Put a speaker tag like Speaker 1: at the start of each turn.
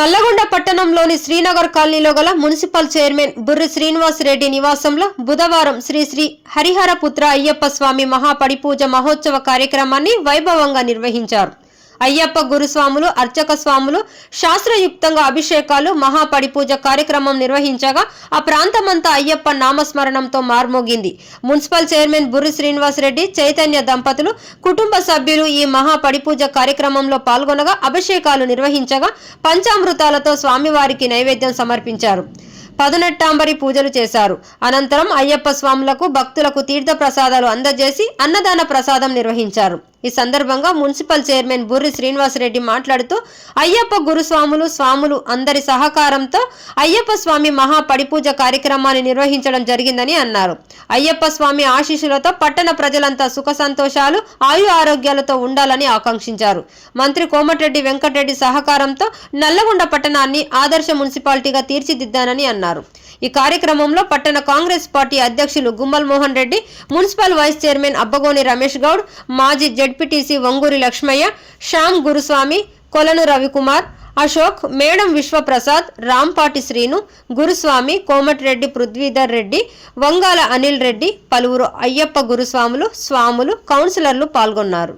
Speaker 1: నల్లగొండ పట్టణంలోని శ్రీనగర్ కాలనీలో గల మున్సిపల్ చైర్మన్ బుర్రి శ్రీనివాస్ రెడ్డి నివాసంలో బుధవారం శ్రీ శ్రీ హరిహరపుత్ర అయ్యప్ప స్వామి మహాపడిపూజ మహోత్సవ కార్యక్రమాన్ని వైభవంగా నిర్వహించారు. అయ్యప్ప గురుస్వాములు అర్చక స్వాములు శాస్త్రయుక్తంగా అభిషేకాలు మహాపడిపూజ కార్యక్రమం నిర్వహించగా ఆ ప్రాంతమంతా అయ్యప్ప నామస్మరణంతో మార్మోగింది. మున్సిపల్ చైర్మన్ బుర్రి శ్రీనివాస్ రెడ్డి చైతన్య దంపతులు కుటుంబ సభ్యులు ఈ మహాపడిపూజ కార్యక్రమంలో పాల్గొనగా అభిషేకాలు నిర్వహించగా పంచామృతాలతో స్వామివారికి నైవేద్యం సమర్పించారు. పదునెట్టాంబరి పూజలు చేశారు. అనంతరం అయ్యప్ప స్వాములకు భక్తులకు తీర్థ ప్రసాదాలు అందజేసి అన్నదాన ప్రసాదం నిర్వహించారు. ఈ సందర్భంగా మున్సిపల్ చైర్మన్ బుర్రి శ్రీనివాసరెడ్డి మాట్లాడుతూ అయ్యప్ప గురుస్వాములు స్వాములు అందరి సహకారంతో అయ్యప్ప స్వామి మహా పడిపూజ కార్యక్రమాన్ని నిర్వహించడం జరిగిందని అన్నారు. అయ్యప్ప స్వామి ఆశీస్సులతో పట్టణ ప్రజలంతా సుఖ సంతోషాలు ఆయు ఆరోగ్యాలతో ఉండాలని ఆకాంక్షించారు. మంత్రి కోమటిరెడ్డి వెంకటరెడ్డి సహకారంతో నల్లగొండ పట్టణాన్ని ఆదర్శ మున్సిపాలిటీగా తీర్చిదిద్దానని అన్నారు. ఈ కార్యక్రమంలో పట్టణ కాంగ్రెస్ పార్టీ అధ్యక్షులు Gummal Mohan Reddy municipal vice chairman Abbagoni Ramesh Goud మాజీ జడ్పీటీసీ వంగూరి లక్ష్మయ్య శ్యామ్ గురుస్వామి కొలను రవికుమార్ అశోక్ మేడం విశ్వప్రసాద్ రాంపాటి శ్రీను గురుస్వామి కోమటిరెడ్డి పృథ్వీధర్ రెడ్డి వంగాల అనిల్ రెడ్డి పలువురు అయ్యప్ప గురుస్వాములు స్వాములు కౌన్సిలర్లు పాల్గొన్నారు.